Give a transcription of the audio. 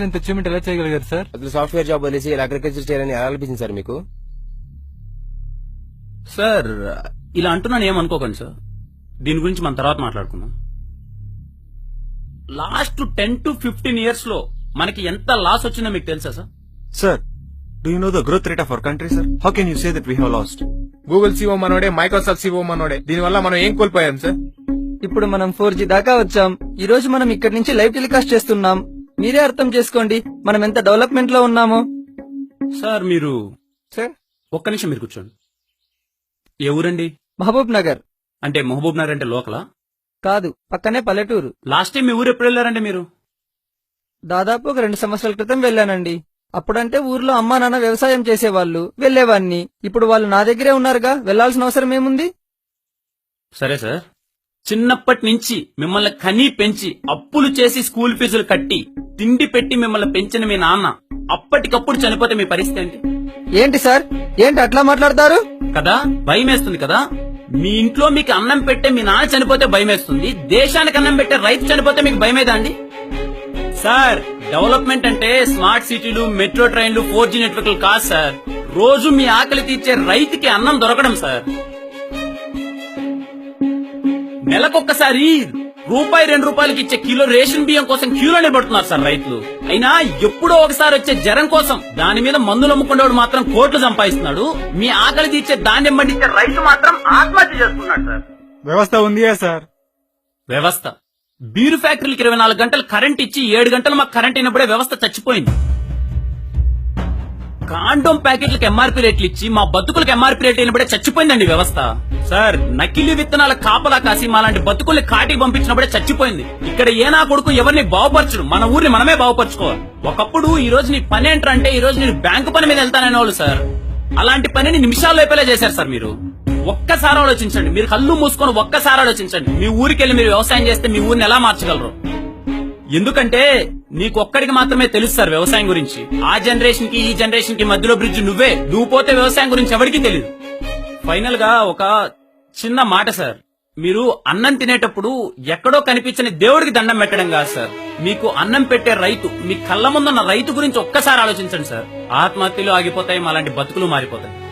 చేసిన ఇంత అచీవ్మెంట్ ఎలా చేయగలిగారు సార్? అసలు సాఫ్ట్వేర్ జాబ్ వదిలేసి ఇలా అగ్రికల్చర్ చేయాలని ఎలా అనిపించింది సార్ మీకు? సార్ ఇలా అంటున్నాను ఏమనుకోకండి సార్. దీని గురించి మన తర్వాత మాట్లాడుకుందాం. లాస్ట్ టెన్ టు ఫిఫ్టీన్ ఇయర్స్లో మనకి ఎంత లాస్ వచ్చిందో మీకు తెలుసా sir? Sir, do you know the growth rate of our country, sir? How can you say that we have lost? Google CEO మనోడే మైక్రోసాఫ్ట్ సిఓ మనోడే. దీనివల్ల మనం ఏం కోల్పోయాం సార్ ఇప్పుడు మనం ఫోర్ జీ దాకా వచ్చాం. ఈ రోజు మనం ఇక్కడి నుంచి లైవ్ టెలికాస్ట్ చేస్తున్నాం. మీరే అర్థం చేసుకోండి. మనం ఎంత డెవలప్మెంట్లో ఉన్నామో. సార్ మీరు సార్? ఒక్క నిమిషం మీరు కూర్చోండి. ఏ ఊరండి? మహబూబ్ నగర్. అంటే మహబూబ్ నగర్ అంటే లోకలా? కాదు పక్కనే పల్లెటూరు. లాస్ట్ టైం మీ ఊరు ఎప్పుడు వెళ్ళారండి మీరు? దాదాపు ఒక రెండు సంవత్సరాల క్రితం వెళ్ళానండి. అప్పుడంటే ఊర్లో అమ్మా నాన్న వ్యవసాయం చేసేవాళ్ళు వెళ్ళేవాన్ని ఇప్పుడు వాళ్ళు నా దగ్గరే ఉన్నారుగా వెళ్ళాల్సిన అవసరం ఏముంది? సరే సార్. చిన్నప్పటి నుంచి మిమ్మల్ని కనీ పెంచి అప్పులు చేసి స్కూల్ ఫీజులు కట్టి తిండి పెట్టి మిమ్మల్ని పెంచిన మీ నాన్న అప్పటికప్పుడు చనిపోతే మీ పరిస్థితి ఏంటి? ఏంటి సార్? ఏంటి అట్లా మాట్లాడతారు? కదా భయం వేస్తుంది కదా? మీ ఇంట్లో మీకు అన్నం పెట్టే మీ నాన్న చనిపోతే భయం వేస్తుంది దేశానికి అన్నం పెట్టే రైతు చనిపోతే మీకు భయమేదా అండి? సార్ డెవలప్మెంట్ అంటే స్మార్ట్ సిటీలు మెట్రో ట్రైన్లు ఫోర్ జీ నెట్వర్క్లు కాదు సార్. రోజు మీ ఆకలి తీర్చే రైతుకి అన్నం దొరకడం సార్. నెలకొక్కసారి రూపాయి రెండు రూపాయలకి ఇచ్చే కిలో రేషన్ బియ్యం కోసం క్యూలో నిలబడుతున్నారు సార్ రైతులు. అయినా ఎప్పుడో ఒకసారి వచ్చే జ్వరం కోసం దాని మీద మందులు అమ్ముకునేవాడు మాత్రం కోట్లు సంపాదిస్తున్నాడు. మీ ఆకలి తీర్చే ధాన్యం పండించే రైతు మాత్రం ఆత్మహత్య చేసుకున్నాడు సార్. వ్యవస్థ ఉందియా సార్. వ్యవస్థ. బీరు ఫ్యాక్టరీలకు ఇరవై నాలుగు గంటలు కరెంట్ ఇచ్చి ఏడు గంటలు మాకు కరెంట్ అయినప్పుడే వ్యవస్థ చచ్చిపోయింది. కాండోమ్ ప్యాకెట్లకు ఎంఆర్పీ రేట్లు ఇచ్చి మా బతుకులకు ఎంఆర్పీ రేట్ అయినప్పుడే చచ్చిపోయిందండి వ్యవస్థ. సార్ నకిలీ విత్తనాల కాపలా కాసి మాలాంటి బతుకుల్ని కాటికి పంపించినప్పుడే చచ్చిపోయింది. ఇక్కడ ఏ నా కొడుకు ఎవరిని బాగుపరచడు? మన ఊరిని మనమే బాగుపరచుకోవాలి. ఒకప్పుడు ఈ రోజు నీ పని ఏంటంటే ఈ రోజు నేను బ్యాంకు పని మీద వెళ్తాననే వాళ్ళు సార్. అలాంటి పనిని నిమిషాల్లో అయిపోలే చేశారు సార్ మీరు. ఒక్కసారి ఆలోచించండి. మీరు కళ్ళు మూసుకొని ఒక్కసారి ఆలోచించండి. మీ ఊరికి వెళ్ళి మీరు వ్యవసాయం చేస్తే మీ ఊరిని ఎలా మార్చగలరు? ఎందుకంటే నీకు ఒక్కడికి మాత్రమే తెలుసు సార్ వ్యవసాయం గురించి. ఆ జనరేషన్కి ఈ జనరేషన్కి మధ్యలో బ్రిడ్జ్ నువ్వే. నువ్వు పోతే వ్యవసాయం గురించి ఎవరికి తెలియదు ఫైనల్గా ఒక చిన్న మాట సార్. మీరు అన్నం తినేటప్పుడు ఎక్కడో కనిపించని దేవుడికి దండం పెట్టడం కాదు సార్. మీకు అన్నం పెట్టే రైతు మీ కళ్ళ ముందున్న రైతు గురించి ఒక్కసారి ఆలోచించండి సార్. ఆత్మహత్యలు ఆగిపోతాయి అలాంటి బతుకులు మారిపోతాయి.